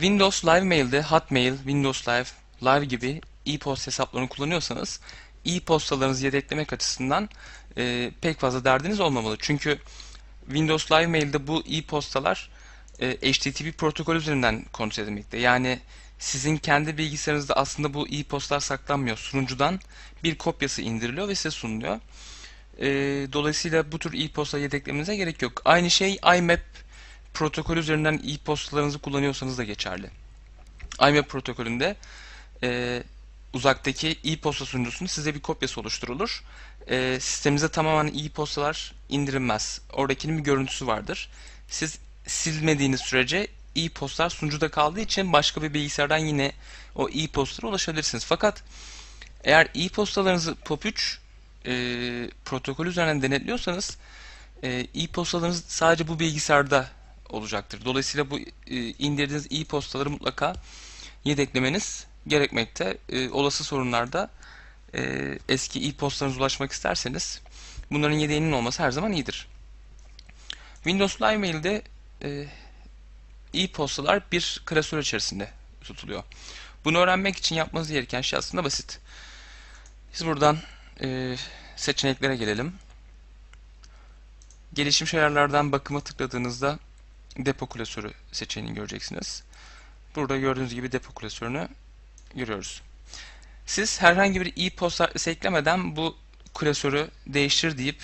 Windows Live Mail'de Hotmail, Windows Live, Live gibi e-posta hesaplarını kullanıyorsanız e-postalarınızı yedeklemek açısından e, pek fazla derdiniz olmamalı. Çünkü Windows Live Mail'de bu e-postalar e, HTTP protokol üzerinden kontrol edilmekte. Yani sizin kendi bilgisayarınızda aslında bu e-postalar saklanmıyor. Sunucudan bir kopyası indiriliyor ve size sunuluyor. E, dolayısıyla bu tür e-posta yedeklemenize gerek yok. Aynı şey IMAP protokol üzerinden e-postalarınızı kullanıyorsanız da geçerli. IMAP protokolünde e, uzaktaki e-posta sunucusunun size bir kopyası oluşturulur. E, sisteminize tamamen e-postalar indirilmez. Oradakinin bir görüntüsü vardır. Siz silmediğiniz sürece e-postalar sunucuda kaldığı için başka bir bilgisayardan yine o e-postalara ulaşabilirsiniz. Fakat eğer e-postalarınızı POP3 e, protokol üzerinden denetliyorsanız e, e-postalarınız sadece bu bilgisayarda olacaktır. Dolayısıyla bu e, indirdiğiniz e-postaları mutlaka yedeklemeniz gerekmekte. E, olası sorunlarda e, eski e-postalarınıza ulaşmak isterseniz bunların yedeğinin olması her zaman iyidir. Windows Live Mail'de e-postalar bir klasör içerisinde tutuluyor. Bunu öğrenmek için yapmanız gereken şey aslında basit. Biz buradan e, seçeneklere gelelim. Gelişmiş ayarlardan bakıma tıkladığınızda depo klasörü seçeneğini göreceksiniz. Burada gördüğünüz gibi depo klasörünü görüyoruz. Siz herhangi bir e-posta adresi eklemeden bu klasörü değiştir deyip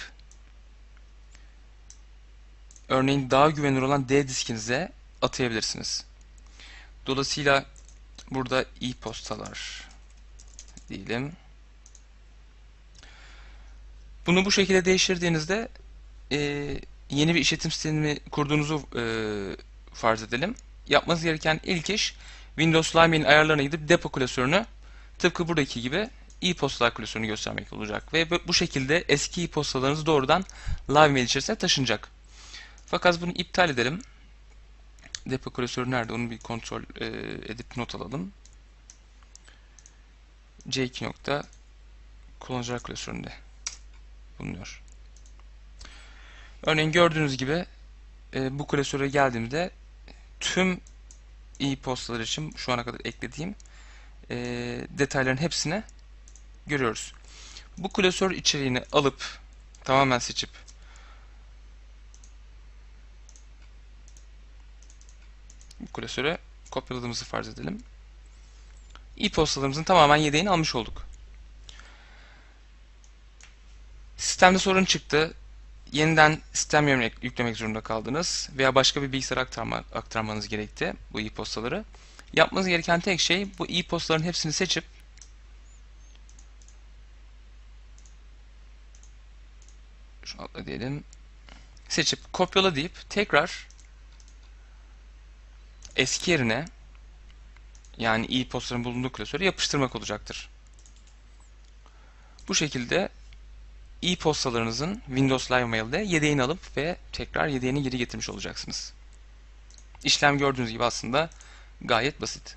örneğin daha güvenilir olan D diskinize atayabilirsiniz. Dolayısıyla burada e-postalar diyelim. Bunu bu şekilde değiştirdiğinizde e, yeni bir işletim sistemi kurduğunuzu e, farz edelim. Yapmanız gereken ilk iş Windows Live Mail'in ayarlarına gidip depo klasörünü tıpkı buradaki gibi e-postalar klasörünü göstermek olacak. Ve bu şekilde eski e-postalarınız doğrudan Live Mail içerisine taşınacak. Fakat bunu iptal edelim. Depo klasörü nerede? Onu bir kontrol e, edip not alalım. C2 nokta kullanıcılar klasöründe bulunuyor. Örneğin gördüğünüz gibi e, bu klasöre geldiğimde tüm e-postalar için şu ana kadar eklediğim e, detayların hepsini görüyoruz. Bu klasör içeriğini alıp tamamen seçip bu klasöre kopyaladığımızı farz edelim. E-postalarımızın tamamen yedeğini almış olduk. Sistemde sorun çıktı. Yeniden sistem yüklemek zorunda kaldınız veya başka bir bilgisayara aktarma, aktarmanız gerekti bu e-postaları. Yapmanız gereken tek şey bu e-postaların hepsini seçip şu atla diyelim seçip kopyala deyip tekrar eski yerine yani e-postaların bulunduğu klasöre yapıştırmak olacaktır. Bu şekilde e-postalarınızın Windows Live Mail'de yedeğini alıp ve tekrar yedeğini geri getirmiş olacaksınız. İşlem gördüğünüz gibi aslında gayet basit.